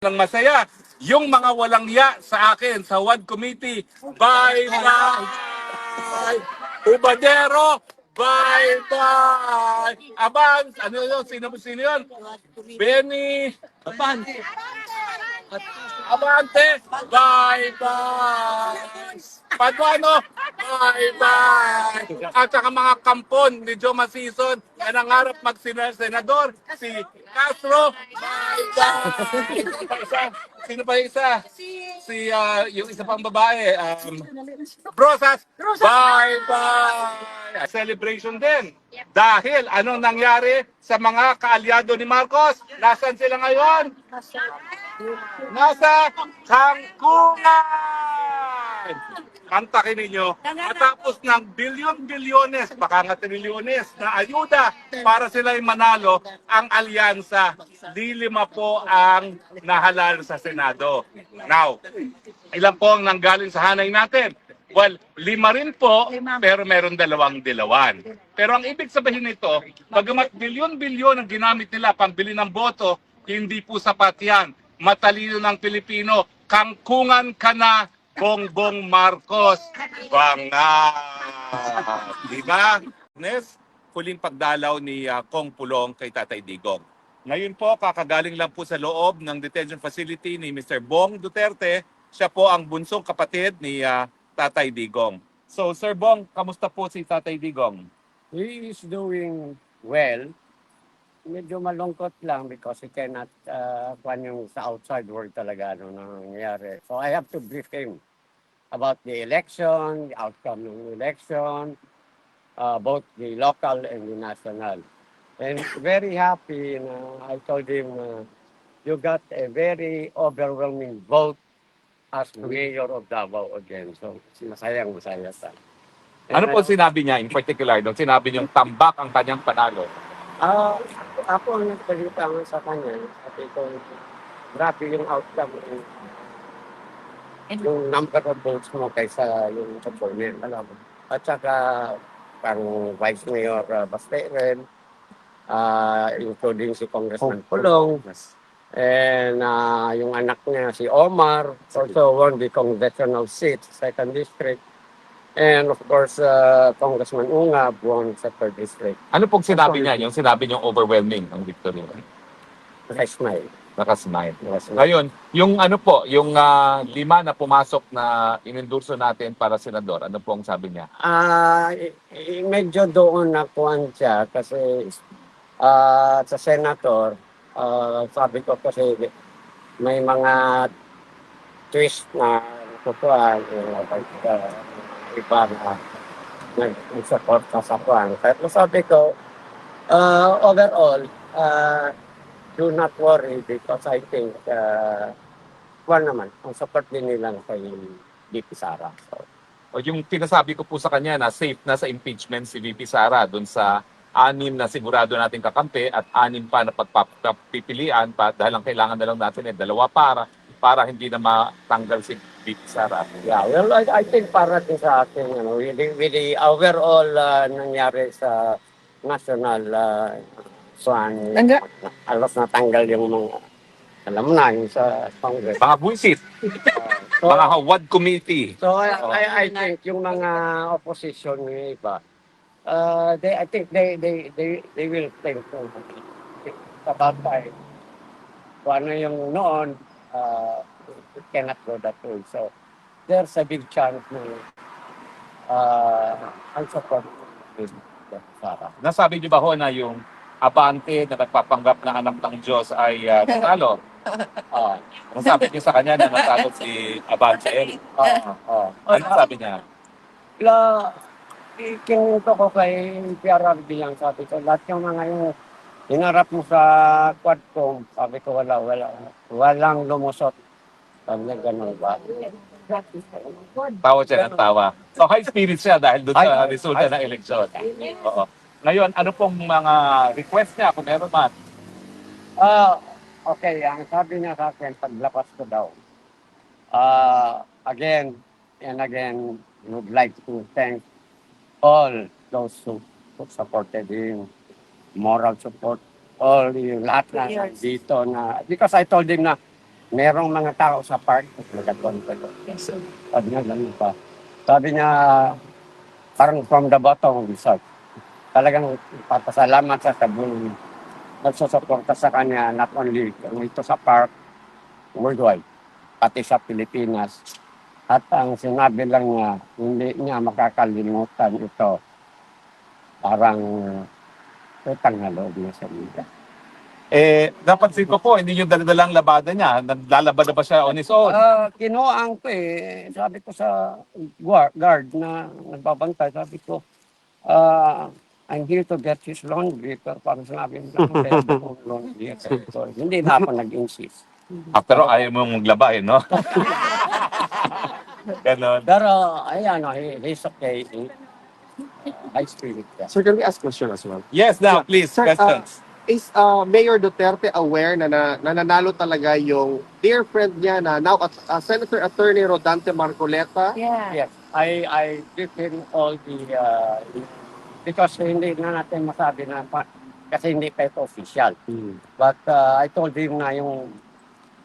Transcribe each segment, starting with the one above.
ng masaya. Yung mga walang ya sa akin sa WAD committee, bye bye! Ubadero, bye bye! Abans, ano yun? Sino, sino yun? Benny, Abante, Abante, bye bye! Paduano, bye bye! At saka mga kampon ni Joe Masison na nangarap mag-senador, si Castro, bye bye! Sino pa isa? Si ah, yung isa pang babae, um, Brosas, bye bye! Celebration din. Dahil anong nangyari sa mga kaalyado ni Marcos? Nasaan sila ngayon? Nasa Kangkungan! Kantakin ninyo, matapos ng bilyon-bilyones, baka nga trilyones na ayuda para sila manalo, ang alyansa, di lima po ang nahalal sa Senado. Now, ilan po ang nanggaling sa hanay natin? Well, lima rin po, pero meron dalawang dilawan. Pero ang ibig sabihin nito, bagamat bilyon-bilyon ang ginamit nila pambili ng boto, hindi po sapat yan. Matalino ng Pilipino, kangkungan ka na, Bongbong Marcos. Banga! Di ba? Nes, huling pagdalaw ni ah, Kong Pulong kay Tatay Digong. Ngayon po, kakagaling lang po sa loob ng detention facility ni Mr. Bong Duterte. Siya po ang bunsong kapatid ni ah, Tatay Digong. So, Sir Bong, kamusta po si Tatay Digong? He is doing well. Medyo malungkot lang because he cannot uh, kwan yung sa outside world talaga ano nangyayari. So I have to brief him about the election, the outcome ng election, uh, both the local and the national. And very happy na I told him uh, you got a very overwhelming vote as mayor of Davao again. So masayang masaya sa. Ano po sinabi niya in particular? Nung sinabi niyong tambak ang kanyang panalo. Ah, ako ang nagsalita nga sa kanya, sabi ko, grabe yung outcome yung, yung number of votes mo kaysa yung opponent, alam mo. At saka, pang Vice Mayor uh, Basteren, ah including si Congressman Pulong, and ah, yung anak niya, si Omar, also won the congressional seat, second district. And of course, uh, Congressman Unga won sa third district. Ano pong sinabi niya? Yung sinabi niyong overwhelming ang victory. Nakasmile. Nakasmile. Nakasmile. Ngayon, yung ano po, yung ah, lima na pumasok na inendurso natin para senador, ano pong sabi niya? Ah, i- i- medyo doon na kuhan siya kasi ah, sa senator, ah, sabi ko kasi may mga twist na kukuhan, yung uh, iba na nag-support ka sa kuhan. Pero sabi ko, ah, overall, ah, do not worry because I think uh, kuhan naman, ang support din nila kay DP Sara. So, O yung pinasabi ko po sa kanya na safe na sa impeachment si VP Sara doon sa anim na sigurado nating kakampi at anim pa na pagpapipilian pa dahil ang kailangan na lang natin ay dalawa para para hindi na matanggal si VP Sara. Yeah, well, I, I think para din sa ating, ano, with the, with the overall uh, nangyari sa national uh, swan, Tangga- alos na tanggal yung mga, alam mo na, yung sa Congress. Mga buisit, So, mga WAD committee. so I, I, I think yung mga opposition ng iba, uh, they, I think they, they, they, they will think sa bagay. Kung ano yung noon, uh, it cannot go that way. So, there's a big chance na uh, ang support with Sarah. Nasabi niyo ba ho na yung abante na nagpapanggap ng anak ng Diyos ay uh, natalo? Ah, Nasabi niyo sa kanya na natalo si Abante. ah, ah. Ano sabi niya? La, ikinuto ko kay PRRB lang, sabi ko, lahat yung mga yung hinarap mo sa quadcom, sabi ko, wala, wala, walang lumusot. Sabi niya, ganun ba? Tawa siya ng tawa. So high spirit siya dahil doon sa Ay, resulta ng eleksyon. Oo. Ngayon, ano pong mga request niya kung meron man? Ah, okay, ang sabi niya sa akin, paglapas ko daw, ah, again and again, would like to thank all those who, who supported him, moral support, all yung lahat na Yes. dito na, because I told him na, merong mga tao sa park, nagkatuan ko doon. Sabi niya, ganun pa. Sabi niya, parang from the bottom of his heart. Talagang papasalamat sa sabon nagsusuporta sa kanya not only dito sa park, worldwide, pati sa Pilipinas. At ang sinabi lang niya, hindi niya makakalimutan ito. Parang utang na loob niya sa mga. Eh, napansin ko po, hindi yung daladalang labada niya. Naglalaba na ba siya on his own? Ah, kinuhaan ko eh. Sabi ko sa guard, guard na nagbabantay, sabi ko, ah, I'm here to get his laundry. Pero parang sinabi mo lang, pwede kong laundry. Sabi ko, hindi na ako nag-insist. Ah, pero ayaw mo maglaba eh, no? Ganon. Pero, ayan, oh, he, he's okay. He, high spirit ka. Sir, can we ask question as well? Yes, now, please, Sir, uh, questions. Is uh, Mayor Duterte aware na, na nananalo talaga yung dear friend niya na now at uh, Senator Attorney Rodante Marcoleta? Yes, I I give him all the uh, because hindi na natin masabi na pa, kasi hindi pa ito official. But uh, I told him na yung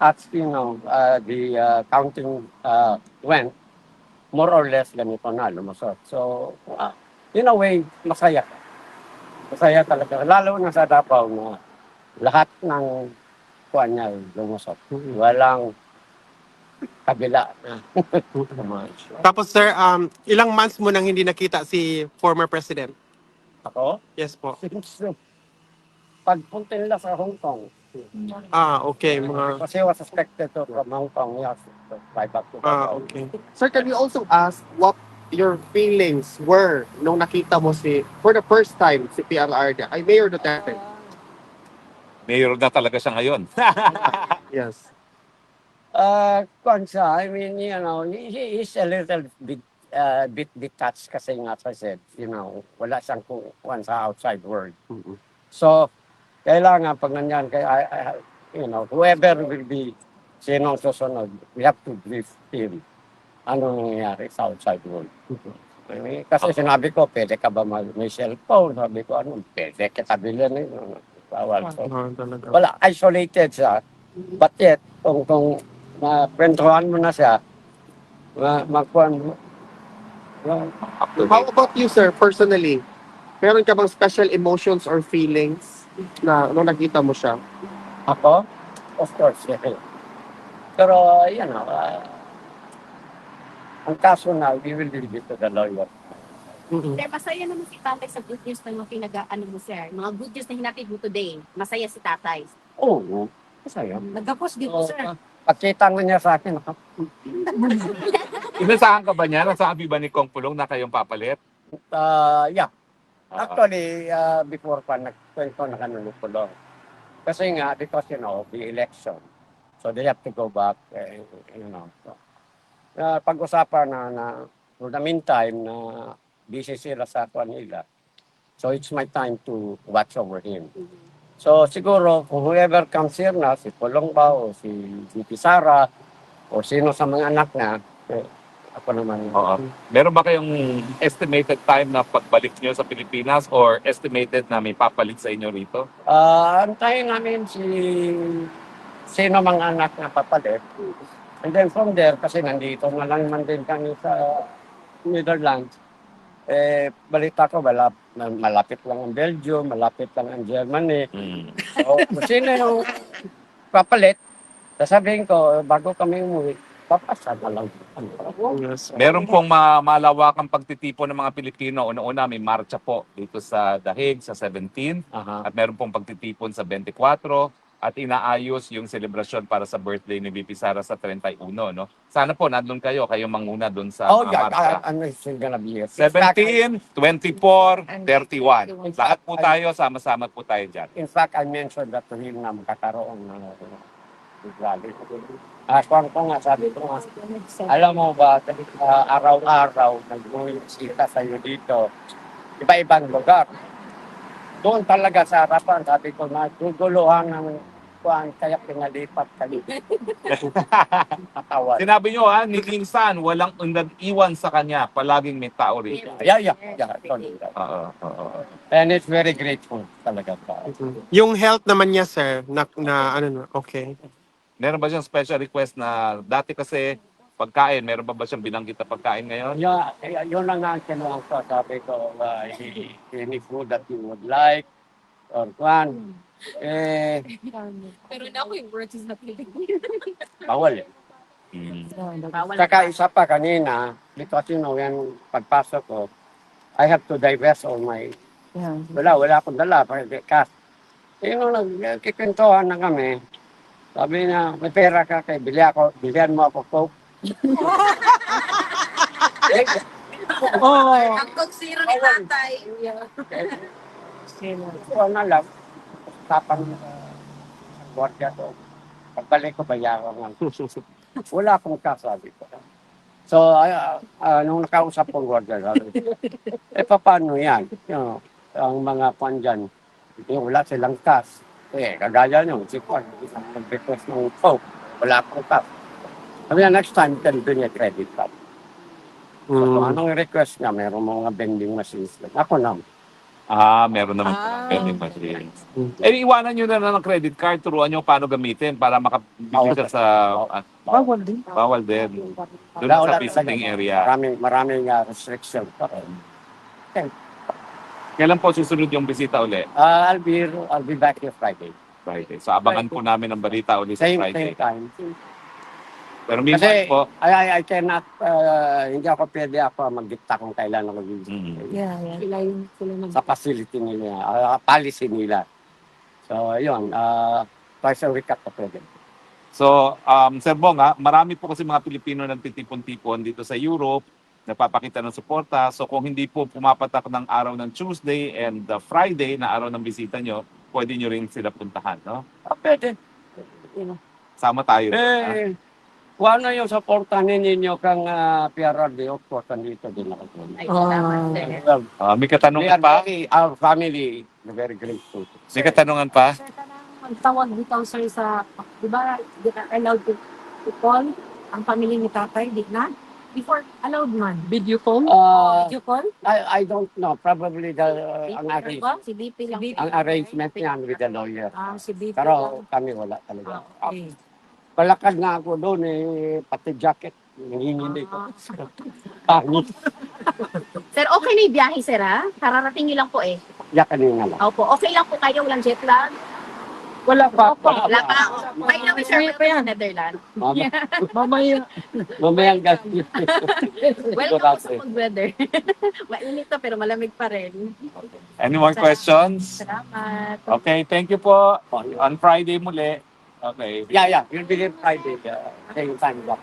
at you know uh, the uh, counting uh, went more or less ganito na lumusot. So uh, in a way masaya. Masaya talaga lalo na sa Davao na lahat ng kuan niya lumusot. Walang kabila na. Tapos sir, um, ilang months mo nang hindi nakita si former president? Ako? Yes po. since pagpunta nila sa Hong Kong, Ah, okay. Mga, kasi was suspected to from Hong Kong, yes, to fly back to ah, Davao. okay. Sir, can we also ask what your feelings were nung nakita mo si, for the first time, si PRR niya, ay Mayor Duterte? Mayor na talaga siya ngayon. Yes. Uh, kung siya, I mean, you know, he, is a little bit, uh, bit detached kasi nga, as I said, you know, wala siyang kuwan sa outside world. So, kailangan pag nanyan, kay, I, I, you know, whoever will be sinong susunod, we have to brief him ano nangyayari sa outside world. I mean, kasi sinabi ko, pwede ka ba mag may cellphone? Sabi ko, ano, pwede kita bilhin. Eh. Bawal. So, Ah, talaga. wala, isolated siya. But yet, kung, kung maprentuhan mo na siya, ma, magkuhan mo, How about you, sir, personally? Meron ka bang special emotions or feelings na nung nakita mo siya? Ako? Of course, yeah. Pero, you know, uh, ang kaso na, we will leave it to the lawyer. Mm-mm. Sir, masaya naman si tatay sa good news na mga pinag-ano mo, sir. Mga good news na hinatid mo today. Masaya si tatay. Oo, oh, masaya. Nagkapos din So, po, sir. uh, pagkita nga niya sa akin, Inasahan ka ba niya? Nasabi ba ni Kong Pulong na kayong papalit? uh, yeah. Ah, Actually, uh, before pa nagkwento na kami lang. Kasi nga, because, you know, the election. So they have to go back, eh, you know. So, uh, pag-usapan na, na, for the meantime, na busy sila sa kwan nila. So it's my time to watch over him. So siguro, kung whoever comes here na, si Pulong ba, o si, si Sara, o sino sa mga anak na, eh, ako naman. Oo. Meron ba kayong estimated time na pagbalik niyo sa Pilipinas or estimated na may papalit sa inyo rito? Ah, antayin namin si sino mga anak na papalit. And then from there, kasi nandito na lang man din kami sa Netherlands, eh, balita ko, malap, malapit lang ang Belgium, malapit lang ang Germany. So, kung sino yung papalit, sasabihin ko, bago kami umuwi, papasa na lang. Yes. Meron pong ma- malawakang pagtitipon ng mga Pilipino. Una-una, may marcha po dito sa Dahig sa 17 Aha. at meron pong pagtitipon sa 24 at inaayos yung selebrasyon para sa birthday ni VP Sara sa 31, no? Sana po nandun kayo, kayo manguna doon sa Oh, yeah. I, I'm still gonna be here. In fact, 17, 24, 31. Lahat po tayo, sama-sama po tayo dyan. In fact, I mentioned that to him na magkakaroon ng uh, rally. Ah, kung ko nga, sabi ko nga, alam mo ba, uh, araw-araw, nag-uwisita sa'yo dito, iba-ibang lugar. Doon talaga sa harapan, sabi ko, naguguluhan ng kuhan, kaya pinalipat kami. Natawa. Sinabi nyo ha, ni King San, walang iwan sa kanya. Palaging may tao rito. Yeah, yeah, yeah. totally. Oo, oo. And it's very grateful talaga. Pa. Yung health naman niya, sir, na, na ano na, okay. Meron ba siyang special request na dati kasi pagkain, meron ba ba siyang binanggit na pagkain ngayon? Yun, eh, yun lang ang kinuha ko. Sabi ko, uh, any food that you would like, or kwan. Eh, Pero now yung words is not living. bawal eh. Bawal. Saka isa pa kanina, because you know, yan pagpasok ko, I have to divest all my, wala, wala akong dala, pag- cash. Eh, nung nagkikwentuhan na kami, sabi niya, may pera ka kay bili ako, bilihan mo ako coke. Eh, Oo. Ang Coke Zero ni tatay. Ito na lang, tapang uh, gwardiya to. Pagbalik ko, bayaran lang. Wala akong kasabi ko. So, uh, uh, nung nakausap ko gwardiya, sabi, eh, paano yan? You know, ang mga pan dyan, eh, wala silang cash. Eh, kagaya nyo, si Kwan, isang nag-request ng Coke, wala akong cash. Sabi niya, next time, can bring a credit card. So, Mm. anong request niya? Meron mga vending machines. Ako na, Ah, meron naman Ah. vending machine. Eh, iwanan nyo na lang ng credit card, turuan nyo paano gamitin para makabili ka sa... ah, Bawal din. bawal din. Doon sa visiting area. Maraming, maraming uh, restriction. Kailan po susunod yung bisita uli? Uh, I'll be I'll be back here Friday. Friday. So abangan po namin ang balita uli sa Same Friday. same time. Pero meanwhile Kasi po, I, I, I cannot uh, hindi ako pwede ako magdikta kung kailan ako visit. Mm. Yeah, yeah. Sila yung sila nag Sa facility nila, uh, policy nila. So, yun, uh, twice a week ako pwede. So, um, Sir Bong, ha, marami po kasi mga Pilipino nagtitipon-tipon dito sa Europe, nagpapakita ng suporta. So, kung hindi po pumapatak ng araw ng Tuesday and the Friday na araw ng bisita nyo, pwede nyo rin sila puntahan, no? Ah, pwede. Sama tayo. ha? Eh, kung ano yung supportan ninyo kang uh, PRRD, of course, nandito din ako. Ay, salamat, sir. Well, Ah, may we katanungan are pa? very, our family, very grateful. May katanungan pa? Sir, tanang magtawag dito sir sa, di ba, di ka allowed to, to call ang pamilya ni tatay, di na? Before, allowed man. Video phone? Uh, Did you call? I, I don't know. Probably the, ang, BP arrange, ba? Si BP lang. ang arrangement niyan with the lawyer. Ah, si BP Pero lang. kami wala talaga. Ah, okay. Palakad nga ako doon eh, pati jacket. Nanginginig ko. Ah. Pangit. Sir, okay na yung biyahe, sir, ha? Kararating niyo lang po eh. Yak kanina lang. Opo, okay lang po kayo, walang jet lag. Wala pa. Opo, Wala pa. pa. The way, sir, welcome sa Netherlands. Mama, Mamaya. mamayang gas. Welcome po sa good weather. Mainit to, pero malamig pa rin. Any more questions? Salamat. Okay, thank you po. On Friday muli. Okay. Yeah, yeah. You'll be here Friday. Uh, same time back.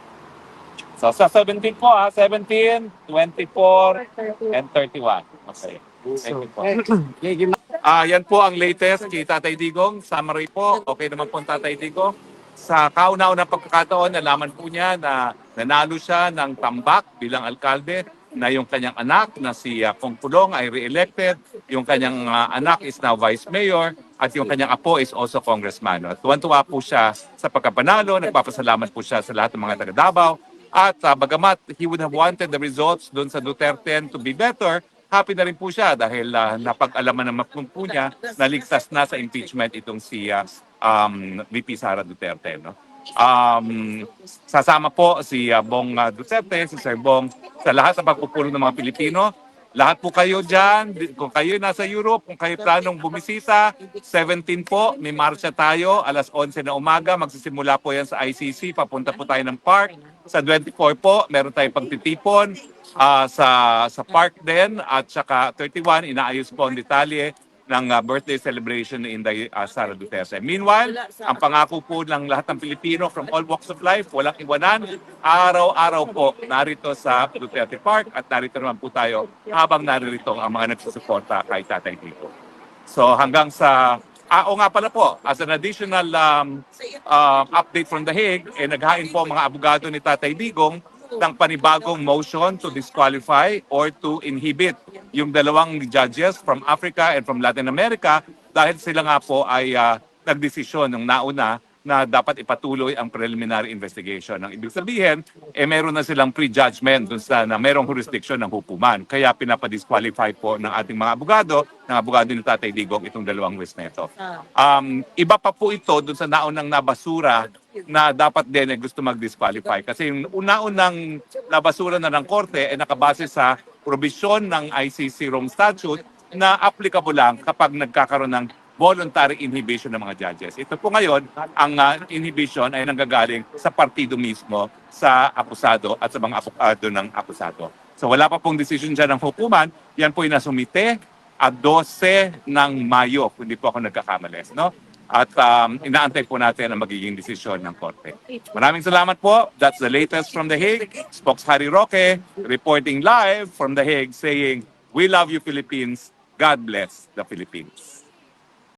So sa 17 po ha, 17, 24, and 31. Okay. Thank you po. Ah, yan po ang latest kay Tatay Digong. Summary po. Okay naman po ang Tatay Digong. Sa kauna-unang pagkakataon, nalaman po niya na nanalo siya ng tambak bilang alkalde na yung kanyang anak na si uh, Kong Pulong ay re-elected, yung kanyang ah, anak is now vice mayor, at yung kanyang apo is also congressman. At tuwan-tuwa po siya sa pagkapanalo, nagpapasalamat po siya sa lahat ng mga taga Davao. At uh, bagamat he would have wanted the results doon sa Duterte to be better, happy na rin po siya dahil ah, napag-alaman po po niya na ligtas na sa impeachment itong si ah, um, VP Sara Duterte. No? Um, sasama po si ah, Bong ah, Duterte, si Sir Bong, sa lahat ng pagpupulong ng mga Pilipino. Lahat po kayo dyan, kung kayo nasa Europe, kung kayo planong bumisita, 17 po, may marsya tayo, alas 11 na umaga, magsisimula po yan sa ICC, papunta po tayo ng park. Sa 24 po, meron tayong pagtitipon ah, sa sa park din at saka 31 inaayos po ang detalye ng ah, birthday celebration ni Inday ah, Sara Duterte. Meanwhile, ang pangako po ng lahat ng Pilipino from all walks of life, walang iwanan, araw-araw po narito sa Duterte Park at narito naman po tayo habang narito ang mga nagsusuporta kay Tatay Tito. So hanggang sa Ah, o nga pala po, as an additional um, uh, update from The Hague, eh, naghain po mga abogado ni Tatay Digong ng panibagong motion to disqualify or to inhibit yung dalawang judges from Africa and from Latin America dahil sila nga po ay uh, nagdesisyon ng nauna na dapat ipatuloy ang preliminary investigation. Ang ibig sabihin, eh meron na silang prejudgment dun sa na merong jurisdiction ng hukuman. Kaya pinapadisqualify po ng ating mga abogado, ng abogado ni Tatay Digong itong dalawang witness na ito. Um, iba pa po ito dun sa naunang nabasura na dapat din eh gusto mag-disqualify. Kasi yung una-unang nabasura na ng korte ay nakabase sa probisyon ng ICC Rome Statute na applicable lang kapag nagkakaroon ng voluntary inhibition ng mga judges. Ito po ngayon, ang ah, inhibition ay nanggagaling sa partido mismo, sa akusado at sa mga abogado ng akusado. So wala pa pong decision dyan ng hukuman. Yan po yung nasumite at 12 ng Mayo, kung hindi po ako nagkakamali. No? At um, inaantay po natin ang magiging desisyon ng korte. Maraming salamat po. That's the latest from The Hague. Spokes Harry Roque reporting live from The Hague saying, We love you Philippines. God bless the Philippines.